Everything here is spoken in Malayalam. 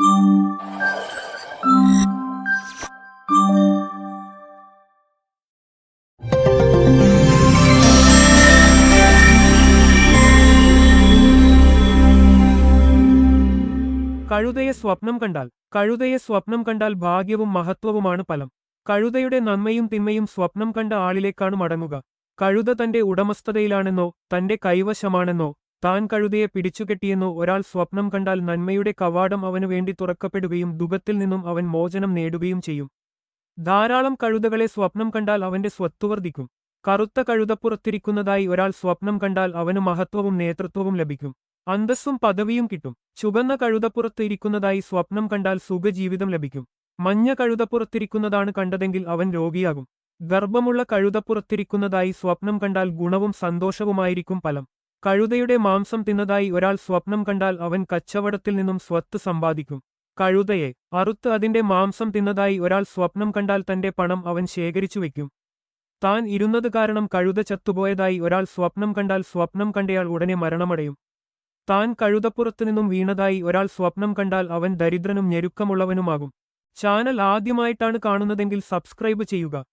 കഴുതയെ സ്വപ്നം കണ്ടാൽ കഴുതയെ സ്വപ്നം കണ്ടാൽ ഭാഗ്യവും മഹത്വവുമാണ് ഫലം. കഴുതയുടെ നന്മയും തിന്മയും സ്വപ്നം കണ്ട ആളിലേക്കാണ് മടങ്ങുക. കഴുത തന്റെ ഉടമസ്ഥതയിലാണെന്നോ തന്റെ കൈവശമാണെന്നോ താൻ കഴുതയെ പിടിച്ചുകെട്ടിയെന്നോ ഒരാൾ സ്വപ്നം കണ്ടാൽ നന്മയുടെ കവാടം അവനു വേണ്ടി തുറക്കപ്പെടുകയും ദുഃഖത്തിൽ നിന്നും അവൻ മോചനം നേടുകയും ചെയ്യും. ധാരാളം കഴുതകളെ സ്വപ്നം കണ്ടാൽ അവന്റെ സ്വത്ത് വർദ്ധിക്കും. കറുത്ത കഴുതപ്പുറത്തിരിക്കുന്നതായി ഒരാൾ സ്വപ്നം കണ്ടാൽ അവന് മഹത്വവും നേതൃത്വവും ലഭിക്കും. അന്തസ്സും പദവിയും കിട്ടും. ചുവന്ന കഴുതപ്പുറത്ത് ഇരിക്കുന്നതായി സ്വപ്നം കണ്ടാൽ സുഖജീവിതം ലഭിക്കും. മഞ്ഞ കഴുതപ്പുറത്തിരിക്കുന്നതാണ് കണ്ടതെങ്കിൽ അവൻ രോഗിയാകും. ഗർഭമുള്ള കഴുതപ്പുറത്തിരിക്കുന്നതായി സ്വപ്നം കണ്ടാൽ ഗുണവും സന്തോഷവുമായിരിക്കും ഫലം. കഴുതയുടെ മാംസം തിന്നതായി ഒരാൾ സ്വപ്നം കണ്ടാൽ അവൻ കച്ചവടത്തിൽ നിന്നും സ്വത്ത് സമ്പാദിക്കും. കഴുതയെ അറുത്ത് അതിന്റെ മാംസം തിന്നതായി ഒരാൾ സ്വപ്നം കണ്ടാൽ തന്റെ പണം അവൻ ശേഖരിച്ചു വയ്ക്കും. താൻ ഇരുന്നത് കാരണം കഴുത ചത്തുപോയതായി ഒരാൾ സ്വപ്നം കണ്ടാൽ സ്വപ്നം കണ്ടയാൾ ഉടനെ മരണമടയും. താൻ കഴുതപ്പുറത്തു നിന്നും വീണതായി ഒരാൾ സ്വപ്നം കണ്ടാൽ അവൻ ദരിദ്രനും ഞെരുക്കമുള്ളവനുമാകും. ചാനൽ ആദ്യമായിട്ടാണ് കാണുന്നതെങ്കിൽ സബ്സ്ക്രൈബ് ചെയ്യുക.